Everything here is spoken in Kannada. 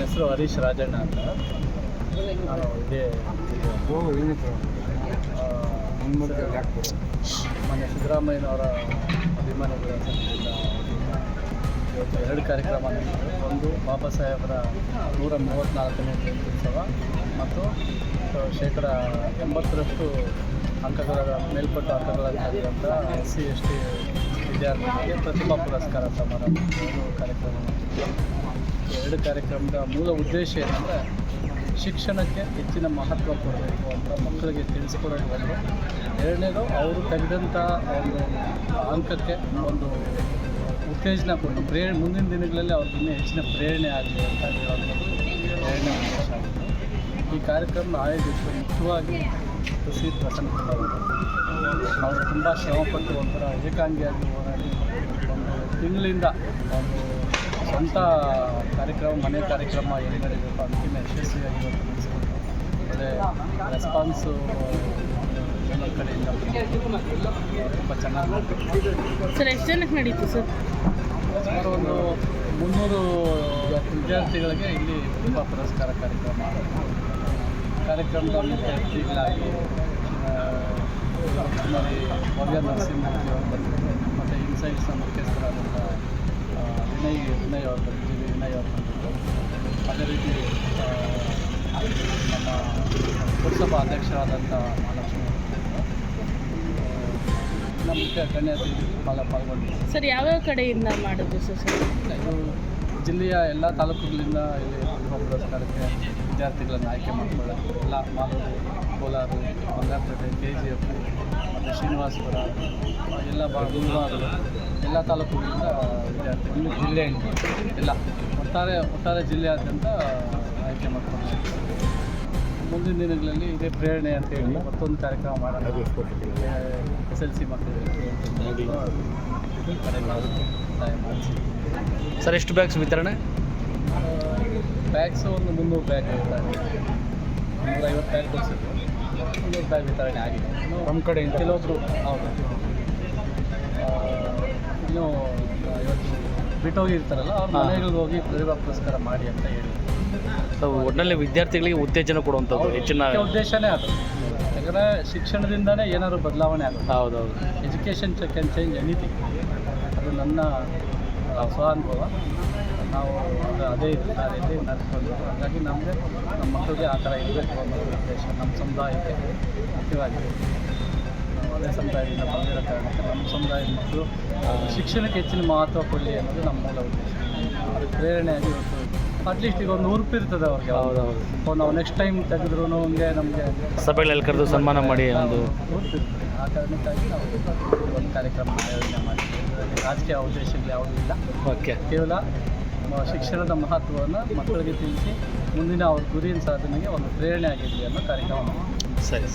ಹೆಸರು ಹರೀಶ್ ರಾಜಣ್ಣ ಅಂತ. ನಾನು ಇದೇ ಆ, ಮೊನ್ನೆ ಸಿದ್ದರಾಮಯ್ಯನವರ ಅಭಿಮಾನಿಗಳ ಇವತ್ತು ಎರಡು ಕಾರ್ಯಕ್ರಮ ನಡೆದಿದೆ. ಒಂದು ಬಾಬಾ ಸಾಹೇಬರ ನೂರ ಮೂವತ್ತ್ನಾಲ್ಕನೇ ಜಯಂತ್ಯುತ್ಸವ ಮತ್ತು ಶೇಕಡ ಎಂಬತ್ತರಷ್ಟು ಅಂಕಗಳ ಮೇಲ್ಪಟ್ಟ ಅಂಕಗಳನ್ನು ಪಡೆದಂಥ ಎಸ್ ಸಿ ಎಸ್ ಟಿ ವಿದ್ಯಾರ್ಥಿಗಳಿಗೆ ಪ್ರತಿಭಾ ಪುರಸ್ಕಾರ ಸಮಾರಂಭ. ಕಾರ್ಯಕ್ರಮ. ಎರಡು ಕಾರ್ಯಕ್ರಮದ ಮೂಲ ಉದ್ದೇಶ ಏನಂದರೆ ಶಿಕ್ಷಣಕ್ಕೆ ಹೆಚ್ಚಿನ ಮಹತ್ವ ಕೊಡಬೇಕು ಅಂತ ಮಕ್ಕಳಿಗೆ ತಿಳಿಸ್ಕೊಡೋದು ಒಂದು ಎರಡನೇದು ಅವರು ತೆಗೆದಂಥ ಒಂದು ಅಂಕಕ್ಕೆ ಒಂದು ಉತ್ತೇಜನ ಕೊಟ್ಟು ಪ್ರೇರಣೆ, ಮುಂದಿನ ದಿನಗಳಲ್ಲಿ ಅವ್ರಿಗೆ ಹೆಚ್ಚಿನ ಪ್ರೇರಣೆ ಆಗಲಿ ಅಂತ ಹೇಳೋದು ಎರಡನೇ ಉದ್ದೇಶ ಈ ಕಾರ್ಯಕ್ರಮ ಆಯೋಜಿಸಿ ಮುಖ್ಯವಾಗಿ ಕೃಷಿ ಪ್ರಸನ್ನ. ಅವರು ತುಂಬ ಶ್ರಮಪಟ್ಟು ಒಂಥರ ಏಕಾಂಗಿಯಾಗಿ ಹೋರಾಡಿ ಒಂದು ತಿಂಗಳಿಂದ ಒಂದು ಸ್ವಂತ ಕಾರ್ಯಕ್ರಮ ಮನೆ ಕಾರ್ಯಕ್ರಮ ಏನು ನಡೀಬೇಕು ಅದಕ್ಕೆ ಯಶಸ್ವಿಯಾಗಿ ಇವತ್ತು ನಡೆಸಿಕೊಂಡು ಒಳ್ಳೆ ರೆಸ್ಪಾನ್ಸು ಎಲ್ಲ ಕಡೆಯಿಂದ ತುಂಬ ಚೆನ್ನಾಗಿ ಸರ್ ಎಷ್ಟು ಜನಕ್ಕೆ ನಡೀತು ಸರ್? ಸುಮಾರು ಒಂದು ಮುನ್ನೂರು ವಿದ್ಯಾರ್ಥಿಗಳಿಗೆ ಇಲ್ಲಿ ತುಂಬ ಪುರಸ್ಕಾರ ಕಾರ್ಯಕ್ರಮ. ಕಾರ್ಯಕ್ರಮದ ಕಾರ್ಯಕ್ರಮದಲ್ಲಿ ಅತಿಥಿಗಳಾಗಿ ನಮ್ಮಲ್ಲಿ ಭವ್ಯ ನರಸಿಂಹಮೂರ್ತಿ ಅವರು ಬಂದಿದ್ದರು. ಮತ್ತು ಇನ್ಸೈಟ್ಸ್ನ ಮುಖ್ಯಸ್ಥರಾದಂಥ ವಿನಯ್ ವಿನಯ್ ಅವರು ಜಿ ವಿ ವಿನಯ್ ಅವರು ಬಂದಿದ್ದರು ಅದೇ ರೀತಿ ನಮ್ಮ ಪುರಸಭಾ ಅಧ್ಯಕ್ಷರಾದಂಥ ಮಹಾಲಕ್ಷ್ಮಿ ನಮ್ಮ ಗಣ್ಯ ಭಾಳ ಪಾಲ್ಗೊಂಡಿದ್ದರು. ಸರ್ ಯಾವ್ಯಾವ ಕಡೆಯಿಂದ ಮಾಡಿದ್ರು ಸರ್? ಇದು ಜಿಲ್ಲೆಯ ಎಲ್ಲ ತಾಲೂಕುಗಳಿಂದ ಇಲ್ಲಿ ಪುರಸ್ಕಾರಕ್ಕೆ ವಿದ್ಯಾರ್ಥಿಗಳನ್ನು ಆಯ್ಕೆ ಮಾಡಿಕೊಳ್ಳೋದು. ಎಲ್ಲ Malur Kolar Bangarapete K G F ಮತ್ತು ಶ್ರೀನಿವಾಸಪುರ ಎಲ್ಲ ಬಾ ಎಲ್ಲ ತಾಲೂಕುಗಳಿಂದ ವಿದ್ಯಾರ್ಥಿಗಳು ಜಿಲ್ಲೆಯಿಂದ ಎಲ್ಲ ಒಟ್ಟಾರೆ ಒಟ್ಟಾರೆ ಜಿಲ್ಲೆಯಾದ್ಯಂತ ಆಯ್ಕೆ ಮಾಡಿಕೊಂಡು ಮುಂದಿನ ದಿನಗಳಲ್ಲಿ ಇದೇ ಪ್ರೇರಣೆ ಅಂತ ಹೇಳಿ ಮತ್ತೊಂದು ಕಾರ್ಯಕ್ರಮ ಮಾಡೋಣ. ಎಸ್ ಎಲ್ ಸಿ ಮಕ್ಕಳಿಗೆ ಸರ್ ಎಷ್ಟು ಬ್ಯಾಗ್ಸ್ ವಿತರಣೆ? ಬ್ಯಾಗ್ಸು ಒಂದು ಮುನ್ನೂರು ಬ್ಯಾಗ್ ಇದೆ ಮುನ್ನೂರ ಐವತ್ತು ಬ್ಯಾಗ್ ಕೊಡಿಸಿದ್ರು. ಮುನ್ನೂರು ಬ್ಯಾಗ್ ವಿತರಣೆ ಆಗಿದೆ. ನಮ್ಮ ಕಡೆ ಕೆಲವೊಬ್ಬರು ಹೌದು. ಇನ್ನು ಇವತ್ತು ಬಿಟ್ಟೋಗಿರ್ತಾರಲ್ಲ ಅವ್ರ. ಮನೆಗಳಿಗೆ ಹೋಗಿ ಪ್ರತಿಭಾ ಪುರಸ್ಕಾರ ಮಾಡಿ ಅಂತ ಹೇಳಿ. ಸೊ ಒಟ್ಟಿನಲ್ಲಿ ವಿದ್ಯಾರ್ಥಿಗಳಿಗೆ ಉತ್ತೇಜನ ಕೊಡುವಂಥದ್ದು ಹೆಚ್ಚಿನ ಉದ್ದೇಶನೇ ಅದು. ಯಾಕಂದರೆ ಶಿಕ್ಷಣದಿಂದನೇ ಏನಾದ್ರು ಬದಲಾವಣೆ ಆಗುತ್ತೆ. ಹೌದೌದು. ಎಜುಕೇಷನ್ ಕ್ಯಾನ್ ಚೇಂಜ್ ಎನಿಥಿಂಗ್ ಅದು ನನ್ನ ಸ್ವ ಸ್ವಾನುಭವ ಅದು ಅದೇ ರೀತಿ ನಡೆಸ್ಕೊಂಡು ಹಾಗಾಗಿ ನಮಗೆ ನಮ್ಮ ಮಕ್ಕಳಿಗೆ ಆ ಥರ ಇರಬೇಕು ಅನ್ನೋ ಉದ್ದೇಶ ನಮ್ಮ ಸಮುದಾಯಕ್ಕೆ ಮುಖ್ಯವಾಗಿದೆ. ಅದೇ ಸಮುದಾಯದಿಂದ ಬಂದಿರೋ ಕಾರಣಕ್ಕೆ ನಮ್ಮ ಸಮುದಾಯದ ಮಕ್ಕಳು ಶಿಕ್ಷಣಕ್ಕೆ ಹೆಚ್ಚಿನ ಮಹತ್ವ ಕೊಡಲಿ ಅನ್ನೋದು ನಮ್ಮ ಮೂಲ ಉದ್ದೇಶ. ಅದಕ್ಕೆ ಪ್ರೇರಣೆಯಾಗಿ ಅಟ್ಲೀಸ್ಟ್ ಈಗ ಒಂದು ಉರುಪು ಇರ್ತದೆ ಅವ್ರಿಗೆ. ಹೌದೌದು. ನಾವು ನೆಕ್ಸ್ಟ್ ಟೈಮ್ ತೆಗೆದ್ರು ಹಂಗೆ ನಮಗೆ ಸಭೆಗಳಲ್ಲಿ ಕರೆದು ಸನ್ಮಾನ ಮಾಡಿ ಒಂದು ಆ ಕಾರಣಕ್ಕಾಗಿ ನಾವು ಒಂದು ಕಾರ್ಯಕ್ರಮ ಆಯೋಜನೆ ಮಾಡ್ತೀವಿ ರಾಜಕೀಯ ಉದ್ದೇಶಗಳು ಯಾವುದೂ ಇಲ್ಲ. ಓಕೆ. ಕೇವಲ ಶಿಕ್ಷಣದ ಮಹತ್ವವನ್ನು ಮಕ್ಕಳಿಗೆ ತಿಳಿಸಿ ಮುಂದಿನ ಅವ್ರ ಗುರಿಯ ಸಾಧನೆಗೆ ಒಂದು ಪ್ರೇರಣೆ ಆಗಿರಲಿ ಅನ್ನೋ ಕಾರ್ಯಕ್ರಮ. ಸರಿ.